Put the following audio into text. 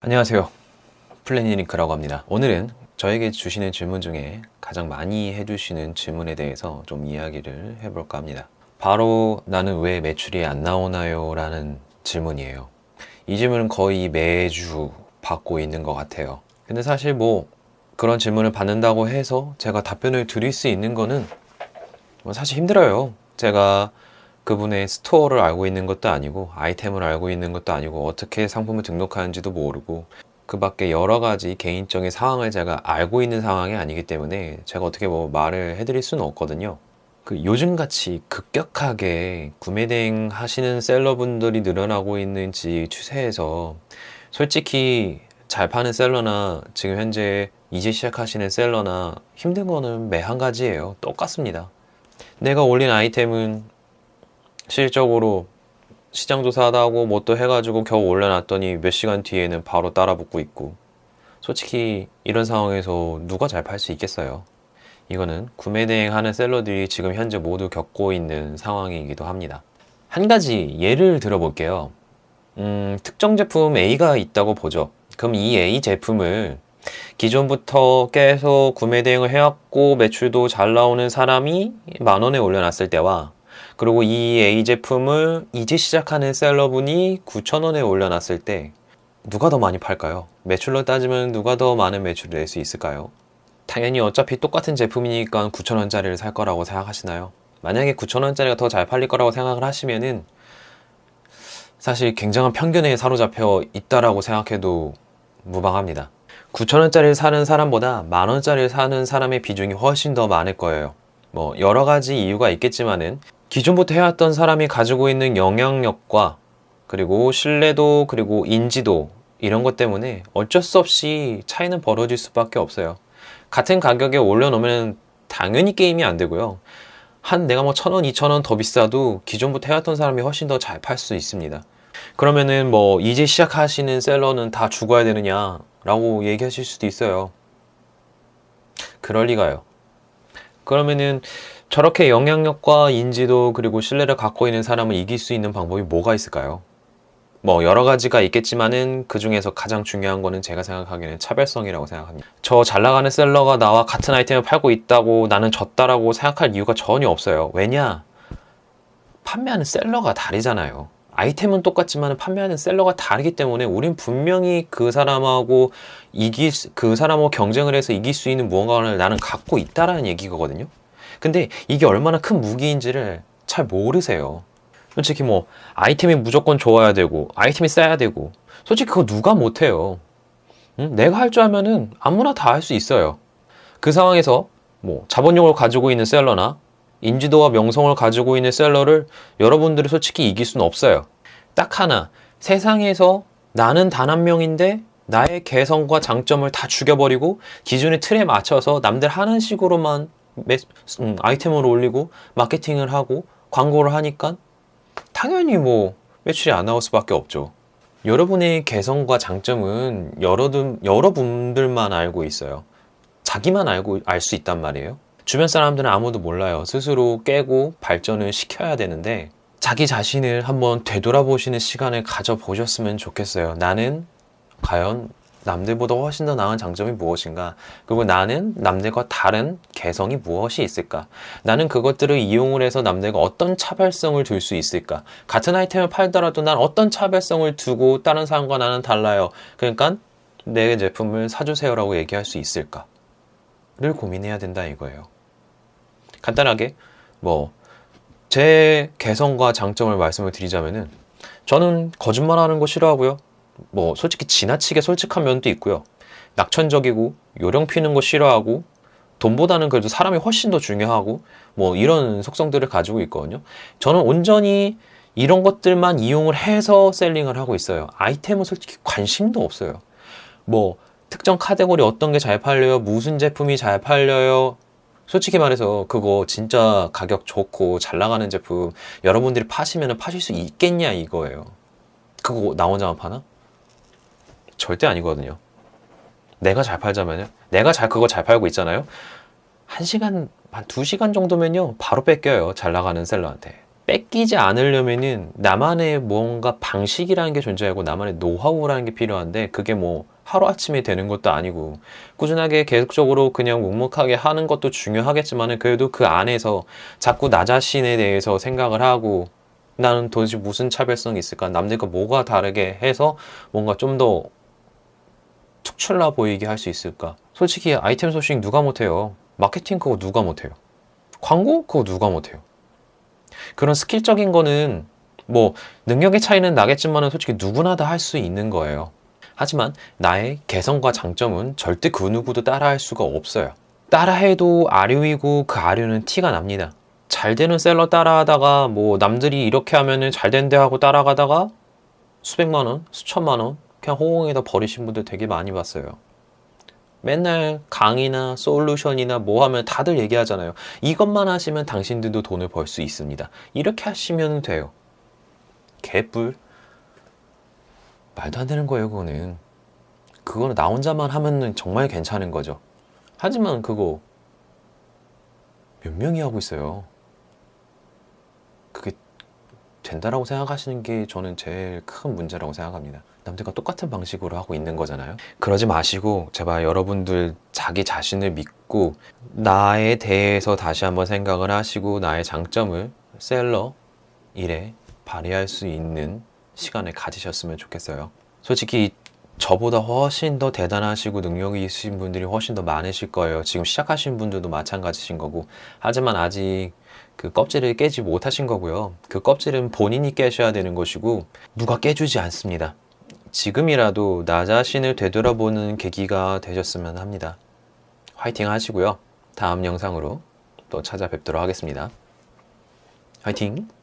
안녕하세요. 플래니링크라고 합니다. 오늘은 저에게 주시는 질문 중에 가장 많이 해주시는 질문에 대해서 좀 이야기를 해볼까 합니다. 바로 나는 왜 매출이 안 나오나요? 라는 질문이에요. 이 질문은 거의 매주 받고 있는 것 같아요. 근데 사실 뭐 그런 질문을 받는다고 해서 제가 답변을 드릴 수 있는 거는 뭐 사실 힘들어요. 제가 그분의 스토어를 알고 있는 것도 아니고 아이템을 알고 있는 것도 아니고 어떻게 상품을 등록하는지도 모르고 그 밖에 여러 가지 개인적인 상황을 제가 알고 있는 상황이 아니기 때문에 제가 어떻게 뭐 말을 해드릴 수는 없거든요. 그 요즘같이 급격하게 구매 대행 하시는 셀러분들이 늘어나고 있는지 추세에서 솔직히 잘 파는 셀러나 지금 현재 이제 시작하시는 셀러나 힘든 거는 매 한 가지예요. 똑같습니다. 내가 올린 아이템은 실적으로 시장 조사하다 하고 뭐 또 해가지고 겨우 올려놨더니 몇 시간 뒤에는 바로 따라붙고 있고 솔직히 이런 상황에서 누가 잘 팔 수 있겠어요? 이거는 구매 대행하는 셀러들이 지금 현재 모두 겪고 있는 상황이기도 합니다. 한 가지 예를 들어볼게요. 음, 특정 제품 A가 있다고 보죠. 그럼 이 A 제품을 기존부터 계속 구매 대행을 해왔고 매출도 잘 나오는 사람이 만 원에 올려놨을 때와 그리고 이 A 제품을 이제 시작하는 셀러분이 9,000원에 올려놨을 때 누가 더 많이 팔까요? 매출로 따지면 누가 더 많은 매출을 낼 수 있을까요? 당연히 어차피 똑같은 제품이니까 9,000원짜리를 살 거라고 생각하시나요? 만약에 9,000원짜리가 더 잘 팔릴 거라고 생각을 하시면은 사실 굉장한 편견에 사로잡혀 있다라고 생각해도 무방합니다. 9,000원짜리를 사는 사람보다 만원짜리를 사는 사람의 비중이 훨씬 더 많을 거예요. 뭐 여러 가지 이유가 있겠지만은 기존부터 해왔던 사람이 가지고 있는 영향력과 그리고 신뢰도 그리고 인지도 이런 것 때문에 어쩔 수 없이 차이는 벌어질 수밖에 없어요. 같은 가격에 올려놓으면 당연히 게임이 안 되고요. 한 내가 뭐 천 원, 이천 원 더 비싸도 기존부터 해왔던 사람이 훨씬 더 잘 팔 수 있습니다. 그러면은 뭐 이제 시작하시는 셀러는 다 죽어야 되느냐 라고 얘기하실 수도 있어요. 그럴 리가요. 그러면은 저렇게 영향력과 인지도 그리고 신뢰를 갖고 있는 사람을 이길 수 있는 방법이 뭐가 있을까요? 뭐 여러 가지가 있겠지만은 그 중에서 가장 중요한 거는 제가 생각하기에는 차별성이라고 생각합니다. 저 잘 나가는 셀러가 나와 같은 아이템을 팔고 있다고 나는 졌다라고 생각할 이유가 전혀 없어요. 왜냐? 판매하는 셀러가 다르잖아요. 아이템은 똑같지만 판매하는 셀러가 다르기 때문에 우린 분명히 그 사람하고 이길 그 사람하고 경쟁을 해서 이길 수 있는 무언가를 나는 갖고 있다라는 얘기거든요. 근데 이게 얼마나 큰 무기인지를 잘 모르세요. 솔직히 뭐 아이템이 무조건 좋아야 되고 아이템이 싸야 되고 솔직히 그거 누가 못해요. 응? 내가 할 줄 알면은 아무나 다 할 수 있어요. 그 상황에서 뭐 자본력을 가지고 있는 셀러나 인지도와 명성을 가지고 있는 셀러를 여러분들이 솔직히 이길 수는 없어요. 딱 하나 세상에서 나는 단 한 명인데 나의 개성과 장점을 다 죽여버리고 기존의 틀에 맞춰서 남들 하는 식으로만 매, 음, 아이템을 올리고 마케팅을 하고 광고를 하니까 당연히 뭐 매출이 안 나올 수밖에 없죠. 여러분의 개성과 장점은 여러분, 여러분들만 알고 있어요. 자기만 알고 알 수 있단 말이에요. 주변 사람들은 아무도 몰라요. 스스로 깨고 발전을 시켜야 되는데 자기 자신을 한번 되돌아보시는 시간을 가져보셨으면 좋겠어요. 나는 과연 남들보다 훨씬 더 나은 장점이 무엇인가? 그리고 나는 남들과 다른 개성이 무엇이 있을까? 나는 그것들을 이용을 해서 남들과 어떤 차별성을 둘 수 있을까? 같은 아이템을 팔더라도 난 어떤 차별성을 두고 다른 사람과 나는 달라요. 그러니까 내 제품을 사주세요라고 얘기할 수 있을까? 를 고민해야 된다 이거예요. 간단하게 뭐 제 개성과 장점을 말씀을 드리자면은 저는 거짓말하는 거 싫어하고요. 뭐 솔직히 지나치게 솔직한 면도 있고요. 낙천적이고 요령 피는 거 싫어하고 돈보다는 그래도 사람이 훨씬 더 중요하고 뭐 이런 속성들을 가지고 있거든요. 저는 온전히 이런 것들만 이용을 해서 셀링을 하고 있어요. 아이템은 솔직히 관심도 없어요. 뭐 특정 카테고리 어떤 게 잘 팔려요? 무슨 제품이 잘 팔려요? 솔직히 말해서 그거 진짜 가격 좋고 잘 나가는 제품 여러분들이 파시면 파실 수 있겠냐 이거예요. 그거 나 혼자만 파나? 절대 아니거든요. 내가 잘 팔자면요. 내가 잘 그거 잘 팔고 있잖아요. 한 시간, 한 두 시간 정도면요. 바로 뺏겨요. 잘 나가는 셀러한테. 뺏기지 않으려면은 나만의 뭔가 방식이라는 게 존재하고 나만의 노하우라는 게 필요한데 그게 뭐 하루아침에 되는 것도 아니고 꾸준하게 계속적으로 그냥 묵묵하게 하는 것도 중요하겠지만은 그래도 그 안에서 자꾸 나 자신에 대해서 생각을 하고 나는 도대체 무슨 차별성이 있을까? 남들과 뭐가 다르게 해서 뭔가 좀 더 특출나 보이게 할 수 있을까? 솔직히 아이템 소싱 누가 못해요? 마케팅 그거 누가 못해요? 광고 그거 누가 못해요? 그런 스킬적인 거는 뭐 능력의 차이는 나겠지만은 솔직히 누구나 다 할 수 있는 거예요. 하지만 나의 개성과 장점은 절대 그 누구도 따라할 수가 없어요. 따라해도 아류이고 그 아류는 티가 납니다. 잘 되는 셀러 따라하다가 뭐 남들이 이렇게 하면은 잘 된대 하고 따라가다가 수백만 원, 수천만 원 그냥 호응에다 버리신 분들 되게 많이 봤어요. 맨날 강의나 솔루션이나 뭐 하면 다들 얘기하잖아요. 이것만 하시면 당신들도 돈을 벌 수 있습니다. 이렇게 하시면 돼요. 개뿔. 말도 안 되는 거예요, 그거는. 그거는 나 혼자만 하면은 정말 괜찮은 거죠. 하지만 그거 몇 명이 하고 있어요. 그게 된다라고 생각하시는 게 저는 제일 큰 문제라고 생각합니다. 남들과 똑같은 방식으로 하고 있는 거잖아요. 그러지 마시고 제발 여러분들 자기 자신을 믿고 나에 대해서 다시 한번 생각을 하시고 나의 장점을 셀러 일에 발휘할 수 있는 시간을 가지셨으면 좋겠어요. 솔직히 저보다 훨씬 더 대단하시고 능력이 있으신 분들이 훨씬 더 많으실 거예요. 지금 시작하신 분들도 마찬가지신 거고. 하지만 아직 그 껍질을 깨지 못하신 거고요. 그 껍질은 본인이 깨셔야 되는 것이고 누가 깨주지 않습니다. 지금이라도 나 자신을 되돌아보는 계기가 되셨으면 합니다. 화이팅 하시고요. 다음 영상으로 또 찾아뵙도록 하겠습니다. 화이팅!